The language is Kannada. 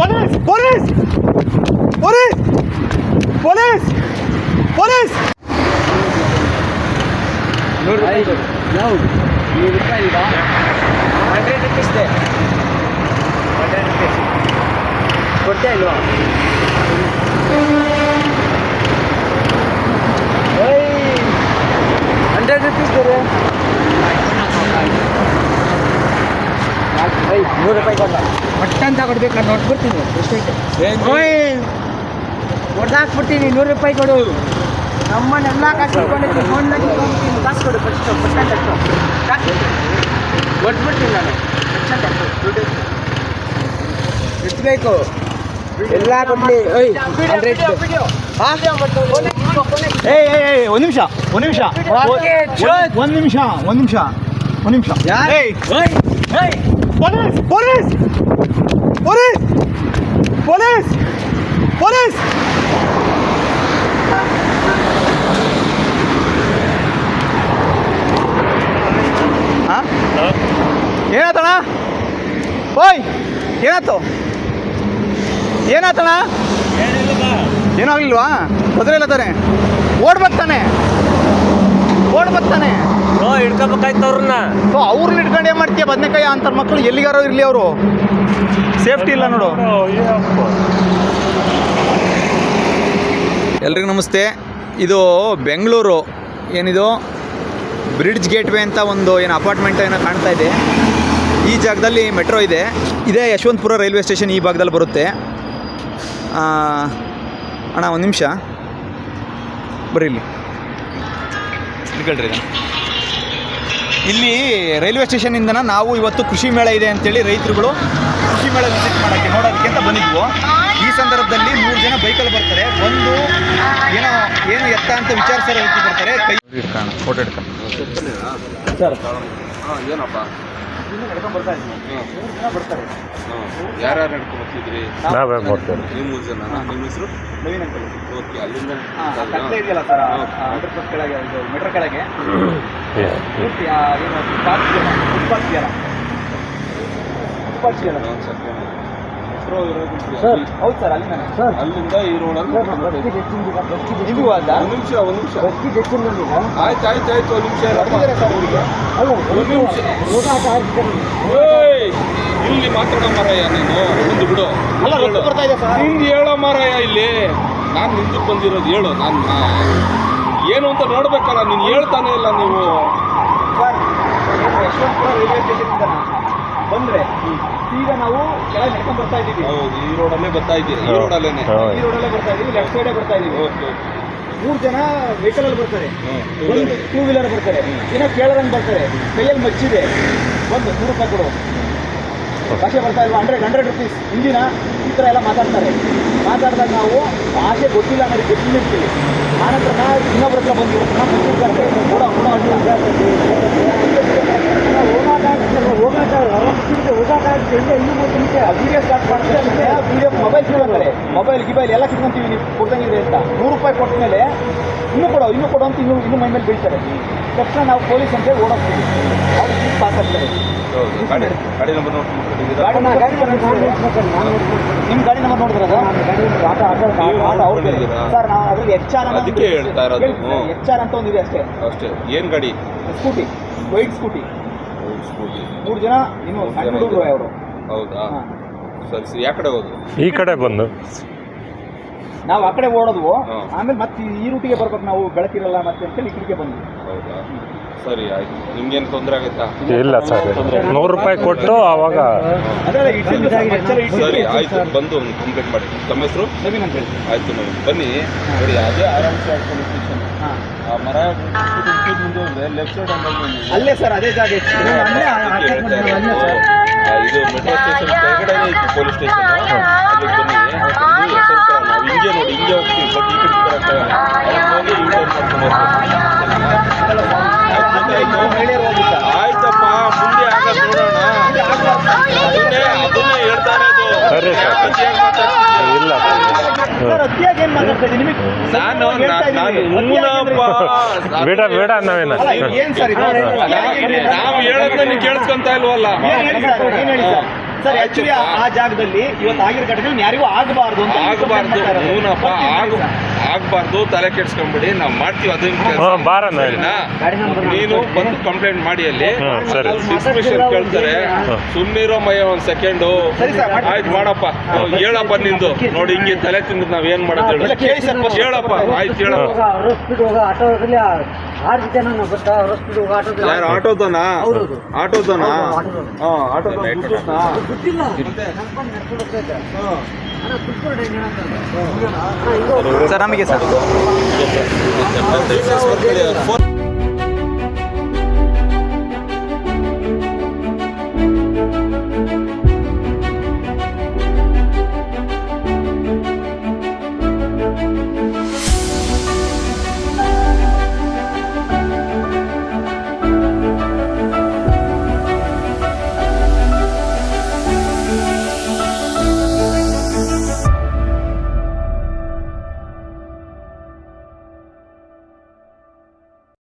Police police police police police ಯಾವುದು ನೂರು ರೂಪಾಯಿ ಇಲ್ವಾ ಹಂಡ್ರೆಡ್ ರುಪೀಸ್ ಇದೆ ಹಂಡ್ರೆಡ್ ರುಪೀಸ್ ಕೊಡ್ತಾ ಇಲ್ವಾ ಹಂಡ್ರೆಡ್ ರುಪೀಸ್ ಬೇರೆ ನೂರು ರೂಪಾಯಿ ಕೊಡ ಅಂತ ಕೊಡ್ಬೇಕು ನಾನು ನೋಡ್ಬಿಡ್ತೀನಿ ಹೊಡೆದಾಕ್ಬಿಡ್ತೀನಿ ನೂರು ರೂಪಾಯಿ ಕೊಡು ನಮ್ಮನ್ನೆಲ್ಲ ಫೋನ್ನಾಗಿ ಇಟ್ಕೊಂಡ್ಬಿಡ್ತೀನಿ ಕಾಸು ಕೊಡು ಫಸ್ಟ್ ಪರ್ಸೆಂಟ್ ಅಷ್ಟು ಕಾಸು ಕೊಟ್ಬಿಡ್ತೀನಿ ನಾನು ಅಷ್ಟು ದುಡ್ಡು ಎಷ್ಟು ಬೇಕು ಎಲ್ಲ ಕೊಡ್ಲಿ ಹಂಡ್ರೆಡ್ ಏಯ್ ಏಯ್ ಒಂದು ನಿಮಿಷ ಒಂದು ನಿಮಿಷ ಒಂದು ನಿಮಿಷ ಒಂದು ನಿಮಿಷ ಒಂದು ನಿಮಿಷ ಏಯ್ police police police police police ಹಾಂ ಏನಾತಣ್ಣ? ಓಯ್ ಏನಾಯ್ತು? ಏನಾತಣ್ಣ ಏನೂ ಆಗ್ಲಿಲ್ವಾ? ತೊಂದರೆ ಇಲ್ಲ ತಾನೆ ಓಡ್ಬೇಕು ತಾನೆ ಓಡ್ಬೇಕು ತಾನೆ ಹಿಡ್ಕೋಬೇಕಾಯ್ತು ಅವ್ರನ್ನ. ಸೊ ಅವ್ರನ್ನ ಹಿಡ್ಕೊಂಡು ಏನು ಮಾಡ್ತೀಯ? ಬದನೆಕಾಯಿ ಅಂತ ಮಕ್ಕಳು ಎಲ್ಲಿಗಾರೋ ಇರಲಿ ಅವರು. ಸೇಫ್ಟಿ ಇಲ್ಲ ನೋಡು. ಎಲ್ರಿಗೂ ನಮಸ್ತೆ. ಇದು ಬೆಂಗಳೂರು. ಏನಿದು? ಬ್ರಿಡ್ಜ್ ಗೇಟ್ವೇ ಅಂತ ಒಂದು ಏನು ಅಪಾರ್ಟ್ಮೆಂಟ್ ಏನೋ ಕಾಣ್ತಾ ಇದೆ. ಈ ಜಾಗದಲ್ಲಿ ಮೆಟ್ರೋ ಇದೆ. ಇದೇ ಯಶವಂತಪುರ ರೈಲ್ವೆ ಸ್ಟೇಷನ್ ಈ ಭಾಗದಲ್ಲಿ ಬರುತ್ತೆ. ಆ, ಅಣ್ಣ ಒಂದು ನಿಮಿಷ. ಬರೀಲಿ ಇಲ್ಲಿ. ಇಲ್ಲಿ ರೈಲ್ವೆ ಸ್ಟೇಷನಿಂದ ನಾವು ಇವತ್ತು ಕೃಷಿ ಮೇಳ ಇದೆ ಅಂತೇಳಿ ರೈತರುಗಳು ಕೃಷಿ ಮೇಳ ವಿಸಿಟ್ ಮಾಡೋಕ್ಕೆ ನೋಡೋದಕ್ಕೆ ಅಂತ ಬಂದಿದ್ವು. ಈ ಸಂದರ್ಭದಲ್ಲಿ ಮೂರು ಜನ ಬೈಕಲ್ಲಿ ಬರ್ತಾರೆ. ಒಂದು ಏನೋ ಏನು ಎತ್ತ ಅಂತ ವಿಚಾರಿಸೋ ರೀತಿ ಬರ್ತಾರೆ ಕೈ ಫೋಟೋ ಹಿಡ್ಕೊಂಡು ಸರ್. ಏನಪ್ಪ? ಬರ್ತಾ ಇದ್ದೀನಿ. ಮೂರು ಜನ ಬರ್ತಾರೆ. ಯಾರ್ಯಾರು ನಡ್ಕೊಂಡು ಬರ್ತಿದ್ರಿ? ನಾವೇ ನೀವು ಮೂರು ಜನ? ನಿಮ್ಮ ಹೆಸರು? ನವೀನ್ ಅಂಕಲ್ ಓಕೆ ಅಲ್ಲಿಂದ ಇದೆಯಲ್ಲ ಸರ್ ಹಂಡ್ರೆಡ್ ಫುಟ್ ಕೆಳಗೆ ಇದು ಮೀಟರ್ ಕೆಳಗೆ. ಪೂರ್ತಿ ಆ ಏನು ಫುಟ್ಪಾತ್ ಇದೆಯಲ್ಲ ಫುಟ್ಪಾತ್ ಇದೆಯಲ್ಲ. ಫುಟ್ಪಾತ್ ಇದೆಯಲ್ಲ. ಒಂದು ಸರ್ ಹೌದು ಸರ್ ಅಲ್ಲಿ ಸರ್ ಅಲ್ಲಿಂದ ಈ ರೋಡಲ್ಲಿ ಇದು ಅಲ್ಲ? ಒಂದು ನಿಮಿಷ ಒಂದು ನಿಮಿಷ. ಆಯ್ತು ಆಯ್ತು ಆಯ್ತು ಒಂದು ನಿಮಿಷ ಒಂದು ನಿಮಿಷ. ಇಲ್ಲಿ ಮಾತಾಡೋ ಮಾರಾಯ ನೀನು. ಮುಂದೆ ಬಿಡು. ನಿಂದು ಹೇಳೋ ಮಾರಾಯ ಇಲ್ಲಿ. ನಾನು ನಿಂದಕ್ಕೆ ಬಂದಿರೋದು ಹೇಳು. ನಾನು ಏನು ಅಂತ ನೋಡ್ಬೇಕಲ್ಲ ನೀನು ಹೇಳ್ತಾನೆ ಇಲ್ಲ ನೀವು. ಸರ್ ಯಶವಂತಪುರ ರೈಲ್ವೆ ಸ್ಟೇಷನಿಂದ ಬಂದರೆ ಈಗ ನಾವು ಕೆಳಗೆ ನಡ್ಕೊಂಡು ಬರ್ತಾ ಇದ್ದೀವಿ. ಹೌದು ಈ ರೋಡಲ್ಲೇ ಬರ್ತಾ ಇದ್ದೀವಿ ಈ ರೋಡ್ ರೋಡಲ್ಲೇನೆ. ಈ ರೋಡಲ್ಲೇ ಬರ್ತಾ ಇದ್ದೀವಿ ಲೆಫ್ಟ್ ಸೈಡೇ ಬರ್ತಾ ಇದ್ದೀವಿ. ಓಕೆ ಮೂರು ಜನ ವೆಹಿಕಲಲ್ಲಿ ಬರ್ತಾರೆ. ಒಂದು ಟೂ ವೀಲರ್ ಬರ್ತಾರೆ. ಏನೋ ಕೇಳರಂಗೆ ಬರ್ತಾರೆ. ಕೈಯಲ್ಲಿ ಮಚ್ಚಿದೆ ಒಂದು ನೂರು ರೂಪಾಯಿ ಕೊಡು. ಭಾಷೆ ಬರ್ತಾ ಇಲ್ವಾ? ಹಂಡ್ರೆಡ್ ಹಂಡ್ರೆಡ್ ರುಪೀಸ್ ಹಿಂದಿನ ಈ ಥರ ಎಲ್ಲ ಮಾತಾಡ್ತಾರೆ. ಮಾತಾಡಿದಾಗ ನಾವು ಭಾಷೆ ಗೊತ್ತಿಲ್ಲ ಅನ್ನೋದು ಗೊತ್ತಿರ್ತೀವಿ ಆನಂತರ ನಾ ಇನ್ನೊಬ್ರ ಹತ್ರ ಬಂದು ಕೂಡ ಕೂಡ ಕೊಡ ಕೊಡ ಮೊಬೈಲ್ ಮೊಬೈಲ್ ಗಿಬೈಲ್ ಎಲ್ಲ ಕಿಟ್ಕೊಂತೀವಿ ನೀವು ಕೊಡ್ದಂಗಿದೆ ಅಂತ ನೂರು ರೂಪಾಯಿ ಕೊಟ್ಟ ಮೇಲೆ ಇನ್ನೂ ಕೊಡೋ ಇನ್ನೂ ಕೊಡೋ ಅಂತ ಇನ್ನು ಇನ್ನೂ ಮೈ ಮೇಲೆ ಬೀಳ್ತಾರೆ ತಕ್ಷಣ ನಾವು ಪೊಲೀಸ್ ಅಂತ ಓಡೋಗ್ತೀವಿ ಅವ್ರು ಪಾಸ್ ಆಗ್ತಾರೆ ಹೌದು ಗಾಡಿ ನಂಬರ್ ನಿಮ್ಮ ಗಾಡಿ ನಂಬರ್ ನೋಡಿದ್ರ ಸರ್ ನಾವು ಅದ್ರಲ್ಲಿ ಎಚ್ ಆರ್ ಅದಕ್ಕೆ ಹೇಳ್ತಾ ಇರೋದು. ಎಚ್ ಆರ್ ಅಂತ ಒಂದಿದೆ ಅಷ್ಟೇ. ಅಷ್ಟೇ. ಏನು ಗಾಡಿ? ಸ್ಕೂಟಿ. White scooty. ಸ್ಕೂಟಿ ಮೂರು ಜನ ನಿಮ್ಮ ಸಣ್ಣ ಹುಡುಗರು ಅವರು ಹೌದಾ? ಸರಿ ಸರಿ. ಯಾವ ಕಡೆ ಹೋದ್ರು? ಈ ಕಡೆ ಬಂದು. ನಾವು ಆ ಕಡೆ ಓಡೋದು ಆಮೇಲೆ ಮತ್ತೆ ಈ ರೂಟಿಗೆ ಬರ್ಬೇಕು ನಾವು ಬೆಳಕಿರಲ್ಲ ಮತ್ತೆ ಅಂತೇಳಿ ಈ ಕಡೆಗೆ ಬಂದ್ವಿ. ಹೌದಾ? ಸರಿ ಆಯ್ತು. ನಿಮ್ಗೇನು ತೊಂದರೆ ಆಗುತ್ತಾ? ಇಲ್ಲ ಸರ್ ನೂರು ರೂಪಾಯಿ ಕೊಟ್ಟು ಆವಾಗ ಅದೇ ಸರ್, ಆಯ್ತು. ಬಂದು ಒಂದು ಕಂಪ್ಲೇಂಟ್ ಮಾಡಿ. ತಮ್ಮ ಹೆಸರು? ನವೀನ್ ಅಂತ ಹೇಳಿ. ಆಯ್ತು ನೋಡಿ ಬನ್ನಿ. ನೋಡಿ ಅದೇ ಆರಾಮ್ಸೆ ಸ್ಟೇಷನ್ ಹಾಂ. ಆ ಮರ ಮುಂದೆ ಲೆಫ್ಟ್ ಸೈಡ್ ಅಲ್ಲೇ ಸರ್ ಅದೇ ಜಾಗ ಇತ್ತು. ಅಲ್ಲೇ ಆ- ಆ check ಮಾಡಿದ್ದು ಅಲ್ಲೇ ಸರ್. ಇದು ಮೆಟ್ರೋ ಸ್ಟೇಷನ್ ಕೆಳಗಡೆ ಇತ್ತು ಪೊಲೀಸ್ ಸ್ಟೇಷನ್ ಅಲ್ಲಿಗೆ ಬನ್ನಿ ಇದು ಯಶವಂತಪುರ ನಾವು ಹಿಂಗೆ ನೋಡಿ ಹಿಂಗೆ ಹೋಗ್ತೀವಿ ಬಟ್ ಈ ಕಡೆ ಬರೋಕ್ಕಾಗಲ್ಲ ಅಲ್ಲಿ ಹೋಗಿ ಈ ಟೈಮ್ ಮಾಡ್ಕೊಂಡು ಹೋಗ್ಬೇಕು ನಾವು ಮಹಿಳೆಯರು ಹೋಗಿ ಸರ್. ಆಯ್ತಪ್ಪ ಮುಂದೆ ಆಗೋದು ನೋಡೋಣ ಅದನ್ನೇ ಅದನ್ನೇ ಹೇಳ್ತಾ ಇರೋದು ಸರಿ ಸರ್. ಯಾಕೆ ಹೀಗೆ ಮಾತಾಡ್ತಿದ್ಯಾ? ಇಲ್ಲ ಸರ್ ಅತಿಯಾಗಿ ಏನ್ ಮಾತಾಡ್ತಾ ಇದ್ದೀನಿ? ನಿಮಗೆ ನಾನು ಬೇಡ ಬೇಡ ನಾವೇನ. ಇದು? ಸರ್ ನಾವು ಹೇಳೋದನ್ನ ನೀವು ಕೇಳಿಸ್ಕೊಂತ ಇಲ್ವಲ್ಲ? ಏನ್ ಹೇಳಿ ಸರ್ ಏನ್ ಹೇಳಿ ಸರ್? ಸರ್ ಆಕ್ಚುಲಿ ಆ ಜಾಗದಲ್ಲಿ ಇವತ್ತು ಆಗಿರೋ ಘಟನೆ ಯಾರಿಗೂ ಆಗಬಾರ್ದು ಅಂತ ಆಗಬಾರ್ದು. ಹೂನಪ್ಪ ಆಗ. ಆಗಬಾರ್ದು ತಲೆ ಕೆಡ್ಸ್ಕೊಂಬಿಡಿ ನಾವು ಮಾಡ್ತೀವಿ ಅದನ್ನ ನೀನು ಬಂದು ಕಂಪ್ಲೇಂಟ್ ಮಾಡಿ ಅಲ್ಲಿ. ಡಿಸ್ಕ್ರಿಪ್ಷನ್ ಕೇಳ್ತಾರೆ. ಸುಮ್ಮನಿರೋ ಮಯ ಒಂದು ಸೆಕೆಂಡು. ಆಯ್ತು ಮಾಡಪ್ಪ. ಹೇಳಪ್ಪ ನಿಂದು. ನೋಡಿ ಹಿಂಗೆ ತಲೆ ತಿಂದು ನಾವ್ ಏನ್ ಮಾಡೋದು ಹೇಳಪ್ಪ ಆಯ್ತು ಹೇಳಪ್ಪ ಯಾರು ಆಟೋದನ. ಆಟೋದನ ಆಟೋದ ಸರ್ ನಮಗೆ ಸರ್.